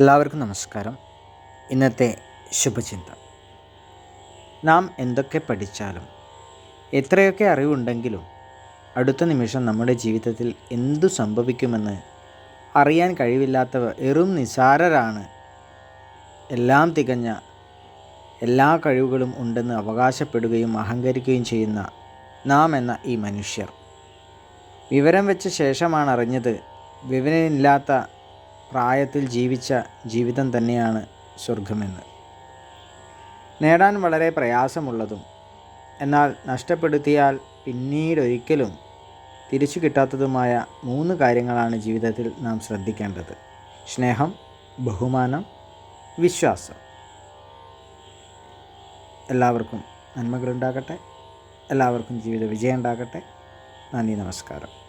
എല്ലാവർക്കും നമസ്കാരം. ഇന്നത്തെ ശുഭചിന്ത. നാം എന്തൊക്കെ പഠിച്ചാലും എത്രയൊക്കെ അറിവുണ്ടെങ്കിലും അടുത്ത നിമിഷം നമ്മുടെ ജീവിതത്തിൽ എന്തു സംഭവിക്കുമെന്ന് അറിയാൻ കഴിവില്ലാത്തവർ എറും നിസാരരാണ്. എല്ലാം തികഞ്ഞ എല്ലാ കഴിവുകളും ഉണ്ടെന്ന് അവകാശപ്പെടുകയും അഹങ്കരിക്കുകയും ചെയ്യുന്ന നാം എന്ന ഈ മനുഷ്യർ. വിവരം വെച്ച ശേഷമാണ് അറിഞ്ഞത് വിവരമില്ലാത്ത പ്രായത്തിൽ ജീവിച്ച ജീവിതം തന്നെയാണ് സ്വർഗമെന്ന് നേടാൻ വളരെ പ്രയാസമുള്ളതും എന്നാൽ നഷ്ടപ്പെടുത്തിയാൽ പിന്നീടൊരിക്കലും തിരിച്ചു കിട്ടാത്തതുമായ മൂന്ന് കാര്യങ്ങളാണ് ജീവിതത്തിൽ നാം ശ്രദ്ധിക്കേണ്ടത്. സ്നേഹം ബഹുമാനം വിശ്വാസം. എല്ലാവർക്കും നന്മകളുണ്ടാകട്ടെ. എല്ലാവർക്കും ജീവിത വിജയം ഉണ്ടാകട്ടെ നന്ദി നമസ്കാരം.